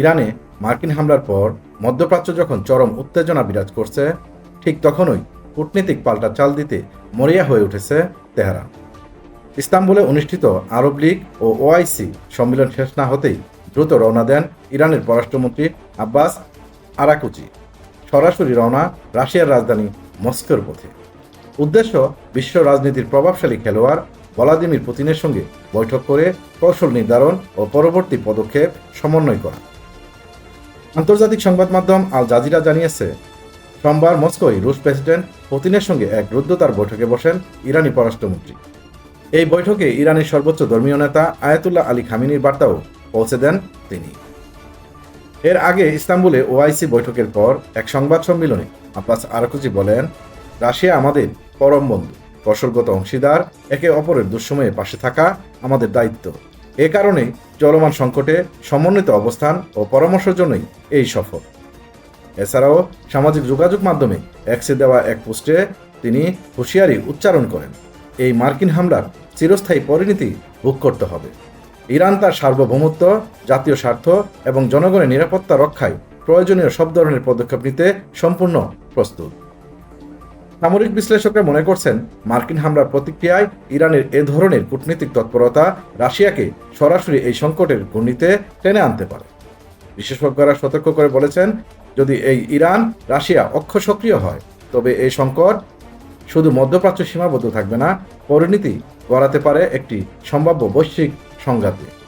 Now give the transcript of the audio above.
ইরানে মার্কিন হামলার পর মধ্যপ্রাচ্য যখন চরম উত্তেজনা বিরাজ করছে, ঠিক তখনই কূটনীতিক পাল্টা চাল দিতে মরিয়া হয়ে উঠেছে তেহরান। ইস্তাম্বুলে অনুষ্ঠিত আরব লীগ ও ওআইসি সম্মেলন শেষ না হতেই দ্রুত রওনা দেন ইরানের পররাষ্ট্রমন্ত্রী আব্বাস আরাকুচি। সরাসরি রওনা রাশিয়ার রাজধানী মস্কোর পথে। উদ্দেশ্য বিশ্ব রাজনীতির প্রভাবশালী খেলোয়াড় ভলাদিমির পুতিনের সঙ্গে বৈঠক করে কৌশল নির্ধারণ ও পরবর্তী পদক্ষেপ সমন্বয় করা। আন্তর্জাতিক সংবাদ মাধ্যম আল জাজিরা জানিয়েছে, সোমবার মস্কোয় রুশ প্রেসিডেন্ট পুতিনের সঙ্গে এক রুদ্ধতার বৈঠকে বসেন ইরানি পররাষ্ট্রমন্ত্রী। এই বৈঠকে ইরানের সর্বোচ্চ ধর্মীয় নেতা আয়াতুল্লাহ আলী খামিনীর বার্তাও পৌঁছে দেন তিনি। এর আগে ইস্তাম্বুলে ওআইসি বৈঠকের পর এক সংবাদ সম্মেলনে আব্বাস আরাকুচি বলেন, রাশিয়া আমাদের পরম বন্ধু, কৌশলগত অংশীদার, একে অপরের দুঃসময়ে পাশে থাকা আমাদের দায়িত্ব। এ কারণে চলমান সংকটে সমন্বিত অবস্থান ও পরামর্শের জন্যই এই সফর। এছাড়াও সামাজিক যোগাযোগ মাধ্যমে এক্সে দেওয়া এক পোস্টে তিনি হুঁশিয়ারি উচ্চারণ করেন, এই মার্কিন হামলার চিরস্থায়ী পরিণতি ভোগ করতে হবে। ইরান তার সার্বভৌমত্ব, জাতীয় স্বার্থ এবং জনগণের নিরাপত্তা রক্ষায় প্রয়োজনীয় সব ধরনের পদক্ষেপ নিতে সম্পূর্ণ প্রস্তুত। সামরিক বিশ্লেষকরা মনে করছেন মার্কিন হামলার প্রতিক্রিয়ায় ইরানের এ ধরনের কূটনীতিক তৎপরতা রাশিয়াকে সরাসরি এই সংকটের ঘূর্ণিতে টেনে আনতে পারে। বিশেষজ্ঞরা সতর্ক করে বলেছেন, যদি এই ইরান রাশিয়া অক্ষ সক্রিয় হয়, তবে এই সংকট শুধু মধ্যপ্রাচ্য সীমাবদ্ধ থাকবে না, পরিণতি গড়াতে পারে একটি সম্ভাব্য বৈশ্বিক সংঘাতে।